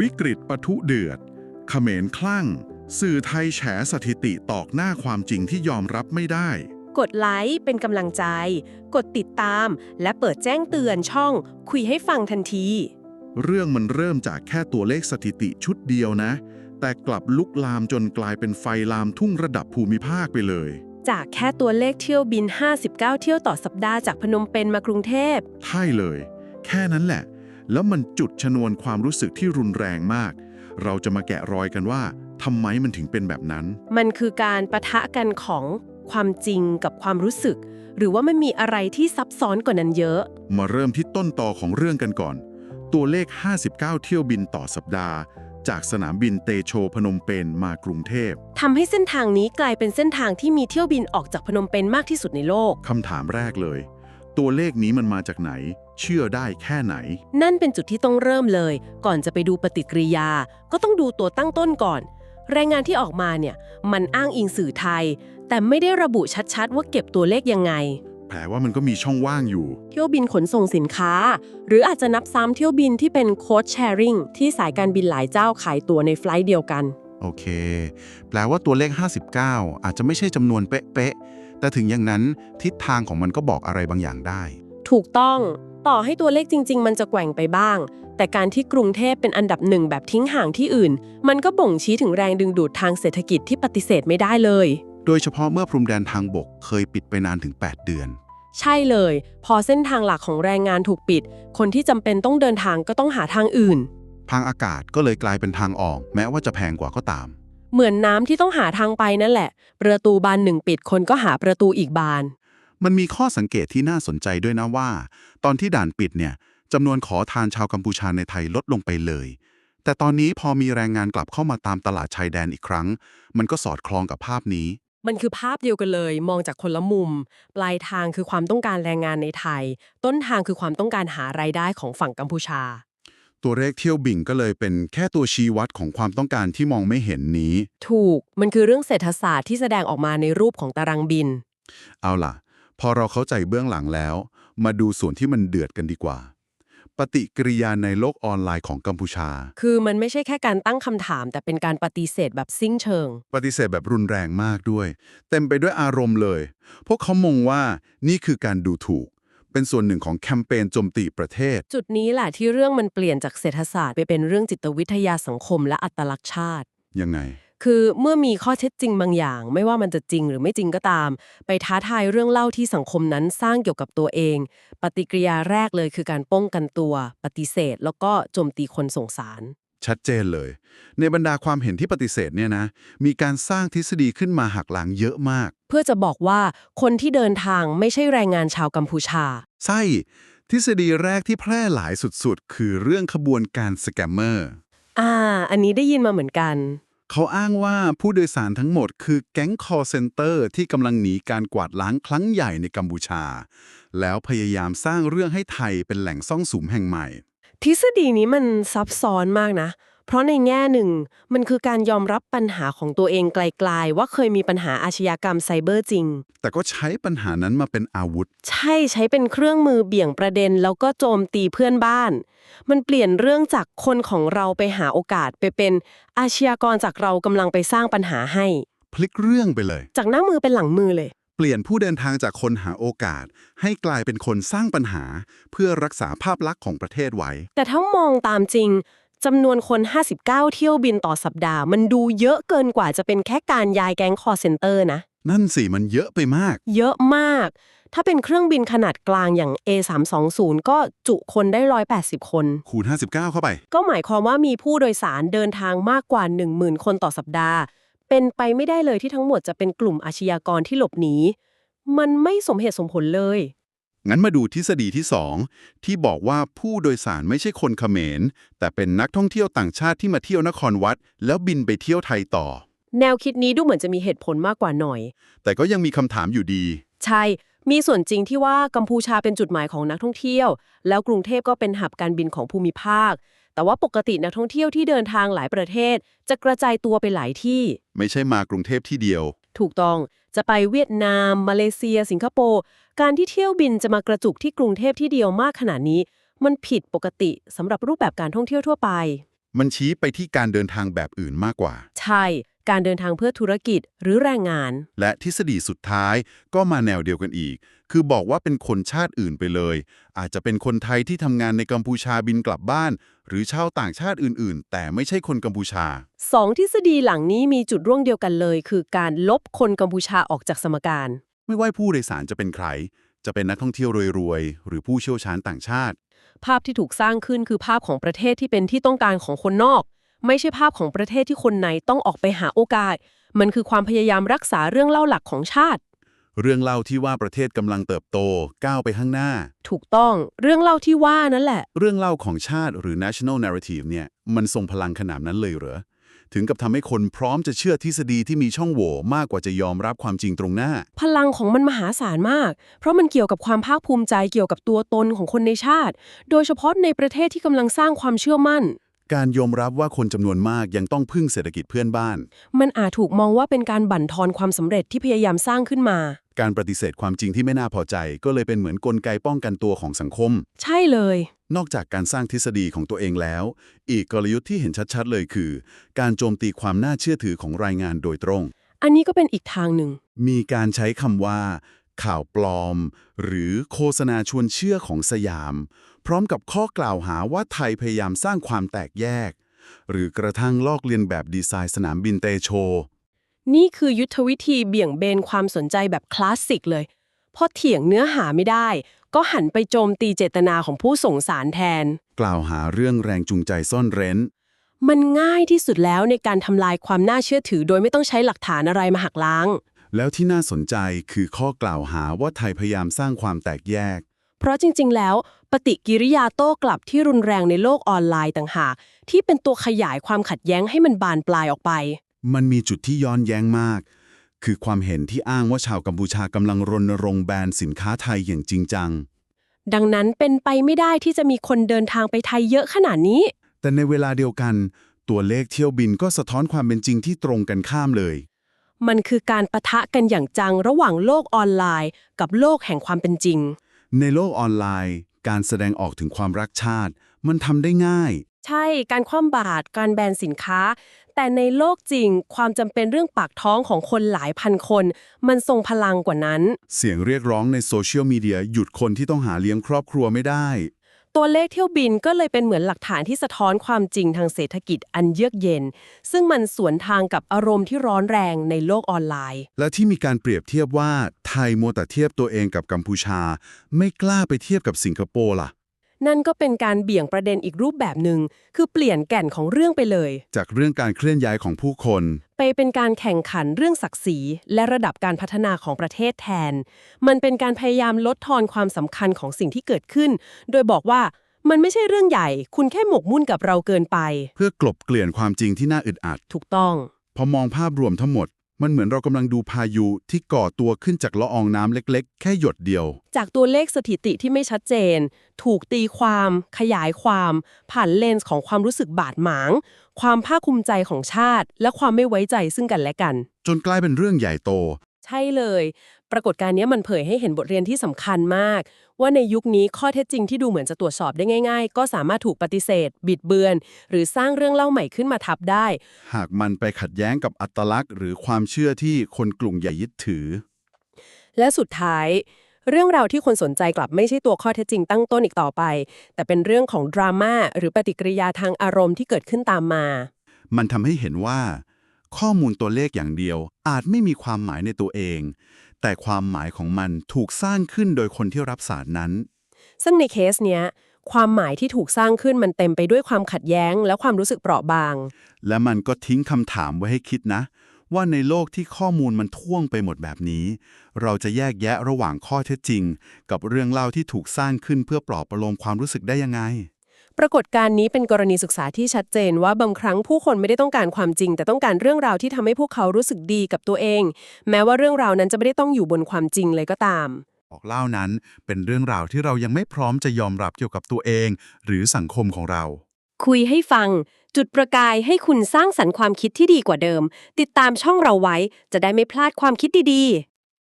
วิกฤตปะทุเดือดเขมรคลั่ง สื่อไทยแฉสถิติตอกหน้าความจริงที่ยอมรับไม่ได้ กดไลค์เป็นกำลังใจ กดติดตาม และเปิดแจ้งเตือนช่อง คุยให้ฟังทันที เรื่องมันเริ่มจากแค่ตัวเลขสถิติชุดเดียวนะ แต่กลับลุกลามจนกลายเป็นไฟลามทุ่งระดับภูมิภาคไปเลย จากแค่ตัวเลขเที่ยวบิน 59 เที่ยวต่อสัปดาห์จากพนมเปญมากรุงเทพ ใช่เลย แค่นั้นแหละ แล้วมันจุดชนวนความรู้สึกที่รุนแรงมาก เราจะมาแกะรอยกันว่าทำไมมันถึงเป็นแบบนั้น มันคือการประทะกันของความจริงกับความรู้สึก หรือว่ามันมีอะไรที่ซับซ้อนกว่านั้นเยอะ มาเริ่มที่ต้นตอของเรื่องกันก่อน ตัวเลข 59 เที่ยวบินต่อสัปดาห์ จากสนามบินเตโชพนมเปญมากรุงเทพทำให้เส้นทางนี้กลายเป็นเส้นทางที่มีเที่ยวบินออกจากพนมเปญมากที่สุดในโลก คำถามแรกเลย ตัวเลขนี้มันมาจากไหน เชื่อได้แค่ไหน นั่นเป็นจุดที่ต้องเริ่มเลย ก่อนจะไปดูปฏิกิริยา ก็ต้องดูตัวตั้งต้นก่อน รายงานที่ออกมาเนี่ย มันอ้างอิงสื่อไทย แต่ไม่ได้ระบุชัดๆ ว่าเก็บตัวเลขยังไงแปลว่ามันก็มีช่องว่างอยู่ เที่ยวบินขนส่งสินค้า หรืออาจจะนับซ้ำเที่ยวบินที่เป็นโค้ดแชร์ริงที่สายการบินหลายเจ้าขายตั๋วในไฟลท์เดียวกัน โอเค แปลว่าตัวเลข 59 อาจจะไม่ใช่จำนวนเป๊ะๆ แต่ถึงอย่างนั้นทิศทางของมันก็บอกอะไรบางอย่างได้ ถูกต้องต่อให้ตัวเลขจริง ๆ มันจะแกว่งไปบ้าง แต่การที่กรุงเทพเป็นอันดับหนึ่งแบบทิ้งห่างที่อื่น มันก็บ่งชี้ถึงแรงดึงดูดทางเศรษฐกิจที่ปฏิเสธไม่ได้เลย โดยเฉพาะเมื่อพรมแดนทางบกเคยปิดไปนานถึง 8 เดือน ใช่เลย พอเส้นทางหลักของแรงงานถูกปิด คนที่จำเป็นต้องเดินทางก็ต้องหาทางอื่น ทางอากาศก็เลยกลายเป็นทางออก แม้ว่าจะแพงกว่าก็ตาม เหมือนน้ำที่ต้องหาทางไปนั่นแหละ ประตูบานหนึ่งปิดคนก็หาประตูอีกบาน มันมีข้อสังเกตที่น่าสนใจด้วยนะว่า ตอนที่ด่านปิดเนี่ยจำนวนขอทานชาวกัมพูชาในไทยลดลงไปเลย แต่ตอนนี้พอมีแรงงานกลับเข้ามาตามตลาดชายแดนอีกครั้ง มันก็สอดคล้องกับภาพนี้ มันคือภาพเดียวกันเลย มองจากคนละมุม ปลายทางคือความต้องการแรงงานในไทย ต้นทางคือความต้องการหารายได้ของฝั่งกัมพูชา ตัวเลขเที่ยวบิ่งก็เลยเป็นแค่ตัวชี้วัดของความต้องการที่มองไม่เห็นนี้ ถูกมันคือเรื่องเศรษฐศาสตร์ที่แสดงออกมาในรูปของตารางบิน เอาล่ะ พอเราเข้าใจเบื้องหลังแล้ว มาดูส่วนที่มันเดือดกันดีกว่า ปฏิกิริยาในโลกออนไลน์ของกัมพูชา คือมันไม่ใช่แค่การตั้งคำถาม แต่เป็นการปฏิเสธแบบสิ้นเชิง ปฏิเสธแบบรุนแรงมากด้วย เต็มไปด้วยอารมณ์เลย พวกเขามองว่านี่คือการดูถูก เป็นส่วนหนึ่งของแคมเปญโจมตีประเทศ จุดนี้แหละที่เรื่องมันเปลี่ยนจากเศรษฐศาสตร์ไปเป็นเรื่องจิตวิทยาสังคมและอัตลักษณ์ชาติ ยังไง คือเมื่อมีข้อเท็จจริงบางอย่าง ไม่ว่ามันจะจริงหรือไม่จริงก็ตาม ไปท้าทายเรื่องเล่าที่สังคมนั้นสร้างเกี่ยวกับตัวเอง ปฏิกิริยาแรกเลยคือการป้องกันตัว ปฏิเสธ แล้วก็โจมตีคนสงสาร ชัดเจนเลย ในบรรดาความเห็นที่ปฏิเสธเนี่ยนะ มีการสร้างทฤษฎีขึ้นมาหักหลังเยอะมาก เพื่อจะบอกว่าคนที่เดินทางไม่ใช่แรงงานชาวกัมพูชา ใช่ ทฤษฎีแรกที่แพร่หลายสุดๆ คือเรื่องขบวนการสแกมเมอร์ อ่า อันนี้ได้ยินมาเหมือนกัน เขาอ้างว่าผู้โดยสารทั้งหมดคือแก๊ง call center ที่กำลังหนีการกวาดล้างครั้งใหญ่ในกัมพูชา แล้วพยายามสร้างเรื่องให้ไทยเป็นแหล่งซ่องสุมแห่งใหม่ ทฤษฎีนี้มันซับซ้อนมากนะ เพราะในแง่หนึ่ง มันคือการยอมรับปัญหาของตัวเองไกลๆ ว่าเคยมีปัญหาอาชญากรรมไซเบอร์จริง แต่ก็ใช้ปัญหานั้นมาเป็นอาวุธ ใช่ใช้เป็นเครื่องมือเบี่ยงประเด็น แล้วก็โจมตีเพื่อนบ้าน มันเปลี่ยนเรื่องจากคนของเราไปหาโอกาสไปเป็นอาชญากรจากเรากำลังไปสร้างปัญหาให้ พลิกเรื่องไปเลย จากหน้ามือเป็นหลังมือเลย เปลี่ยนผู้เดินทางจากคนหาโอกาส ให้กลายเป็นคนสร้างปัญหา เพื่อรักษาภาพลักษณ์ของประเทศไว้ แต่ถ้ามองตามจริงจำนวนคน 59 เที่ยวบินต่อสัปดาห์ มันดูเยอะเกินกว่าจะเป็นแค่การย้ายแก๊งคอร์เซนเตอร์นะ นั่นสิ มันเยอะไปมาก เยอะมาก ถ้าเป็นเครื่องบินขนาดกลางอย่าง A320 ก็จุคนได้ 180 คน คูณ 59 เข้าไป ก็หมายความว่ามีผู้โดยสารเดินทางมากกว่า 10,000 คนต่อสัปดาห์ เป็นไปไม่ได้เลยที่ทั้งหมดจะเป็นกลุ่มอาชญากรที่หลบหนี มันไม่สมเหตุสมผลเลย งั้นมาดูทฤษฎีที่ 2 ที่บอกว่าผู้โดยสารไม่ใช่คนเขมร แต่เป็นนักท่องเที่ยวต่างชาติที่มาเที่ยวนครวัด แล้วบินไปเที่ยวไทยต่อ แนวคิดนี้ดูเหมือนจะมีเหตุผลมากกว่าหน่อย แต่ก็ยังมีคำถามอยู่ดี ใช่ มีส่วนจริงที่ว่ากัมพูชาเป็นจุดหมายของนักท่องเที่ยว แล้วกรุงเทพก็เป็นหับการบินของภูมิภาค แต่ว่าปกตินักท่องเที่ยวที่เดินทางหลายประเทศ จะกระจายตัวไปหลายที่ ไม่ใช่มากรุงเทพที่เดียว ถูกต้องจะไปเวียดนาม มาเลเซีย สิงคโปร์ การที่เที่ยวบินจะมากระจุกที่กรุงเทพที่เดียวมากขนาดนี้ มันผิดปกติสำหรับรูปแบบการท่องเที่ยวทั่วไป มันชี้ไปที่การเดินทางแบบอื่นมากกว่า ใช่ การเดินทางเพื่อธุรกิจหรือแรงงาน และทฤษฎีสุดท้ายก็มาแนวเดียวกันอีก คือบอกว่าเป็นคนชาติอื่นไปเลย อาจจะเป็นคนไทยที่ทำงานในกัมพูชาบินกลับบ้าน หรือชาวต่างชาติอื่น ๆ แต่ไม่ใช่คนกัมพูชาสองทฤษฎีหลังนี้มีจุดร่วมเดียวกันเลย คือการลบคนกัมพูชาออกจากสมการ ไม่ว่าผู้โดยสารจะเป็นใคร จะเป็นนักท่องเที่ยวรวยๆหรือผู้เชี่ยวชาญต่างชาติ ภาพที่ถูกสร้างขึ้นคือภาพของประเทศที่เป็นที่ต้องการของคนนอก ไม่ใช่ภาพของประเทศที่คนในต้องออกไปหาโอกาส มันคือความพยายามรักษาเรื่องเล่าหลักของชาติ เรื่องเล่าที่ว่าประเทศกำลังเติบโตก้าวไปข้างหน้า ถูกต้องเรื่องเล่าที่ว่านั่นแหละ เรื่องเล่าของชาติหรือ national narrative เนี่ยมันทรงพลังขนาดนั้นเลยเหรอถึงกับทำให้คนพร้อมจะเชื่อทฤษฎีที่มีช่องโหว่มากกว่าจะยอมรับความจริงตรงหน้า พลังของมันมหาศาลมาก เพราะมันเกี่ยวกับความภาคภูมิใจเกี่ยวกับตัวตนของคนในชาติ โดยเฉพาะในประเทศที่กำลังสร้างความเชื่อมั่น การยอมรับว่าคนจำนวนมากยังต้องพึ่งเศรษฐกิจเพื่อนบ้าน มันอาจถูกมองว่าเป็นการบั่นทอนความสำเร็จที่พยายามสร้างขึ้นมา การปฏิเสธความจริงที่ไม่น่าพอใจ ก็เลยเป็นเหมือนกลไกป้องกันตัวของสังคม ใช่เลย นอกจากการสร้างทฤษฎีของตัวเองแล้ว อีกกลยุทธ์ที่เห็นชัดๆเลยคือ การโจมตีความน่าเชื่อถือของรายงานโดยตรง อันนี้ก็เป็นอีกทางหนึ่ง มีการใช้คำว่า ข่าวปลอม หรือโฆษณาชวนเชื่อของสยาม พร้อมกับข้อกล่าวหาว่าไทยพยายามสร้างความแตกแยก หรือกระทั่งลอกเลียนแบบดีไซน์สนามบินเตโช นี่คือยุทธวิธีเบี่ยงเบนความสนใจแบบคลาสสิกเลยพอเถียงเนื้อหาไม่ได้ ก็หันไปโจมตีเจตนาของผู้ส่งสารแทน กล่าวหาเรื่องแรงจูงใจซ่อนเร้น มันง่ายที่สุดแล้วในการทำลายความน่าเชื่อถือ โดยไม่ต้องใช้หลักฐานอะไรมาหักล้าง แล้วที่น่าสนใจคือข้อกล่าวหาว่าไทยพยายามสร้างความแตกแยก เพราะจริง ๆ แล้วปฏิกิริยาโต้กลับที่รุนแรงในโลกออนไลน์ต่างหาก ที่เป็นตัวขยายความขัดแย้งให้มันบานปลายออกไป มันมีจุดที่ย้อนแย้งมาก คือความเห็นที่อ้างว่าชาวกัมพูชากำลังรณรงค์แบนสินค้าไทยอย่างจริงจัง ดังนั้นเป็นไปไม่ได้ที่จะมีคนเดินทางไปไทยเยอะขนาดนี้ แต่ในเวลาเดียวกัน ตัวเลขเที่ยวบินก็สะท้อนความเป็นจริงที่ตรงกันข้ามเลยมันคือการปะทะกันอย่างจังระหว่างโลกออนไลน์ กับโลกแห่งความเป็นจริง ในโลกออนไลน์ การแสดงออกถึงความรักชาติ มันทำได้ง่าย ใช่การคว่ำบาตรการแบนสินค้า แต่ในโลกจริง ความจำเป็นเรื่องปากท้องของคนหลายพันคน มันทรงพลังกว่านั้น เสียงเรียกร้องในโซเชียลมีเดียหยุดคนที่ต้องหาเลี้ยงครอบครัวไม่ได้ ตัวเลขเที่ยวบินก็เลยเป็นเหมือนหลักฐานที่สะท้อนความจริงทางเศรษฐกิจอันเยือกเย็น ซึ่งมันสวนทางกับอารมณ์ที่ร้อนแรงในโลกออนไลน์ และที่มีการเปรียบเทียบว่าไทยมัวแต่เทียบตัวเองกับกัมพูชา ไม่กล้าไปเทียบกับสิงคโปร์ล่ะ นั่นก็เป็นการเบี่ยงประเด็นอีกรูปแบบหนึ่งคือเปลี่ยนแก่นของเรื่องไปเลย จากเรื่องการเคลื่อนย้ายของผู้คน ไปเป็นการแข่งขันเรื่องศักดิ์ศรี และระดับการพัฒนาของประเทศแทน มันเป็นการพยายามลดทอนความสำคัญของสิ่งที่เกิดขึ้น โดยบอกว่ามันไม่ใช่เรื่องใหญ่ คุณแค่หมกมุ่นกับเราเกินไป เพื่อกลบเกลื่อนความจริงที่น่าอึดอัด ถูกต้อง พอมองภาพรวมทั้งหมด มันเหมือนเรากำลังดูพายุที่ก่อตัวขึ้นจากละอองน้ำเล็กๆ แค่หยดเดียว จากตัวเลขสถิติที่ไม่ชัดเจน ถูกตีความ ขยายความ ผ่านเลนส์ของความรู้สึกบาดหมาง ความภาคภูมิใจของชาติ และความไม่ไว้ใจซึ่งกันและกัน จนกลายเป็นเรื่องใหญ่โต ใช่เลย ปรากฏการณ์เนี้ยมันเผยให้เห็นบทเรียนที่สำคัญมาก ว่าในยุคนี้ข้อเท็จจริงที่ดูเหมือนจะตรวจสอบได้ง่าย ๆ ก็สามารถถูกปฏิเสธ บิดเบือน หรือสร้างเรื่องเล่าใหม่ขึ้นมาทับได้ หากมันไปขัดแย้งกับอัตลักษณ์ หรือความเชื่อที่คนกลุ่มใหญ่ยึดถือ และสุดท้าย เรื่องราวที่คนสนใจกลับไม่ใช่ตัวข้อเท็จจริงตั้งต้นอีกต่อไป แต่เป็นเรื่องของดราม่าหรือปฏิกิริยาทางอารมณ์ที่เกิดขึ้นตามมา มันทำให้เห็นว่า ข้อมูลตัวเลขอย่างเดียวอาจไม่มีความหมายในตัวเอง แต่ความหมายของมันถูกสร้างขึ้นโดยคนที่รับสารนั้น ซึ่งในเคสเนี้ย ความหมายที่ถูกสร้างขึ้นมันเต็มไปด้วยความขัดแย้ง และความรู้สึกเปราะบาง และมันก็ทิ้งคำถามไว้ให้คิดนะ ว่าในโลกที่ข้อมูลมันท่วงไปหมดแบบนี้ เราจะแยกแยะระหว่างข้อเท็จจริง กับเรื่องเล่าที่ถูกสร้างขึ้นเพื่อปลอบประโลมความรู้สึกได้ยังไง ปรากฏการณ์นี้เป็นกรณีศึกษาที่ชัดเจนว่าบางครั้งผู้คนไม่ได้ต้องการความจริง แต่ต้องการเรื่องราวที่ทำให้พวกเขารู้สึกดีกับตัวเอง แม้ว่าเรื่องราวนั้นจะไม่ได้ต้องอยู่บนความจริงเลยก็ตามออกเล่านั้นเป็นเรื่องราวที่เรายังไม่พร้อมจะยอมรับเกี่ยวกับตัวเอง หรือสังคมของเรา คุยให้ฟัง จุดประกายให้คุณสร้างสรรค์ความคิดที่ดีกว่าเดิม ติดตามช่องเราไว้จะได้ไม่พลาดความคิดดีๆ